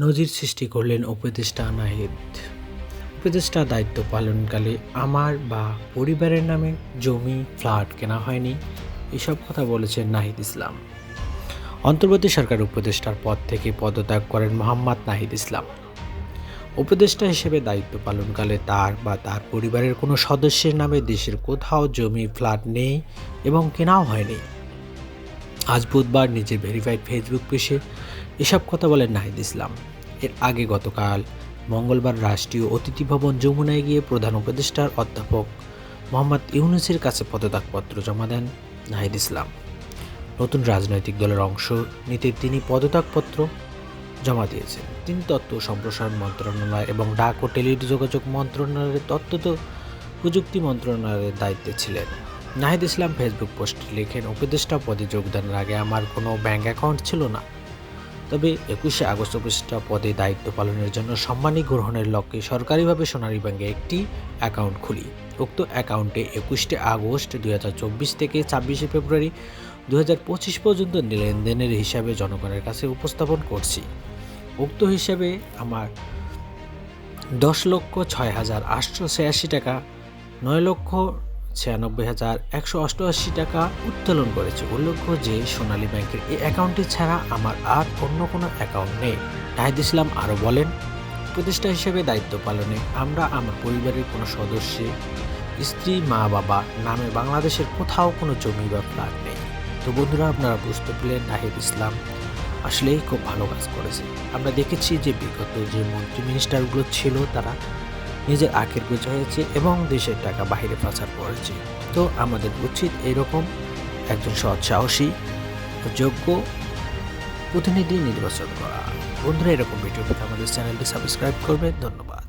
নজির সৃষ্টি করলেন উপদেষ্টা নাহিদ। উপদেষ্টা দায়িত্ব পালনকালে আমার বা পরিবারের নামে জমি, ফ্ল্যাট কেনা হয়নি, এসব কথা বলেছেন নাহিদ ইসলাম। অন্তর্বর্তী সরকার উপদেষ্টার পদ থেকে পদত্যাগ করেন মোহাম্মদ নাহিদ ইসলাম। উপদেষ্টা হিসেবে দায়িত্ব পালনকালে তার বা তার পরিবারের কোনো সদস্যের নামে দেশের কোথাও জমি, ফ্ল্যাট নেই এবং কেনাও হয়নি। আজ বুধবার নিজের ভেরিফাইড ফেসবুক পেজে এসব কথা বলেন নাহিদ ইসলাম। এর আগে গতকাল মঙ্গলবার রাষ্ট্রীয় অতিথি ভবন যমুনায় গিয়ে প্রধান উপদেষ্টার অধ্যাপক মোহাম্মদ ইউনুসের কাছে পদত্যাগপত্র জমা দেন নাহিদ ইসলাম। নতুন রাজনৈতিক দলের অংশ নিতে তিনি পদত্যাগপত্র জমা দিয়েছেন। তিনি তথ্য সম্প্রসারণ মন্ত্রণালয় এবং ডাক ও টেলিযোগাযোগ মন্ত্রণালয়ের তথ্য তো প্রযুক্তি মন্ত্রণালয়ের দায়িত্বে ছিলেন। নাহিদ ইসলাম ফেসবুক পোস্টে লেখেন, উপদেষ্টা পদে যোগদানের আগে আমার কোনো ব্যাংক অ্যাকাউন্ট ছিল না। তবে একুশে আগস্ট উপদেষ্টা পদে দায়িত্ব পালনের জন্য সম্মানী গ্রহণের লক্ষ্যে সরকারিভাবে সোনালী ব্যাংকে একটি অ্যাকাউন্ট খুলি। উক্ত অ্যাকাউন্টে একুশে আগস্ট দু হাজার চব্বিশ থেকে ছাব্বিশে ফেব্রুয়ারি দু হাজার পঁচিশ পর্যন্ত লেনদেনের হিসাবে জনগণের কাছে উপস্থাপন করছি। উক্ত হিসাবে আমার দশ লক্ষ ছয় হাজার আটশো ছিয়াশি টাকা, নয় লক্ষ ছিয়ানব্বই হাজার একশো অষ্টআশি টাকা উত্তোলন করেছে। উল্লেখ্য যে, সোনালী ব্যাংকের এই অ্যাকাউন্টটি ছাড়া আমার আর অন্য কোনো অ্যাকাউন্ট নেই। নাহিদ ইসলাম আরও বলেন, প্রতিষ্ঠা হিসেবে দায়িত্ব পালনে আমরা আমার পরিবারের কোনো সদস্য, স্ত্রী, মা, বাবা নামে বাংলাদেশের কোথাও কোনো জমি বা ফ্ল্যাট নেই। তো বন্ধুরা, আপনারা বুঝতে পারলেন নাহিদ ইসলাম আসলেই খুব ভালো কাজ করেছে। আমরা দেখেছি যে বিগত যে মন্ত্রী মিনিস্টারগুলো ছিল, তারা নিজের আখের হয়েছে এবং দেশের টাকা বাহিরে পাচার করেছে। তো আমাদের উচিত এরকম একজন সৎ সাহসী যোগ্য প্রতিনিধি নির্বাচন করা। বন্ধুরা, এরকম ভিডিও পেতে আমাদের চ্যানেলটি সাবস্ক্রাইব করবে ধন্যবাদ।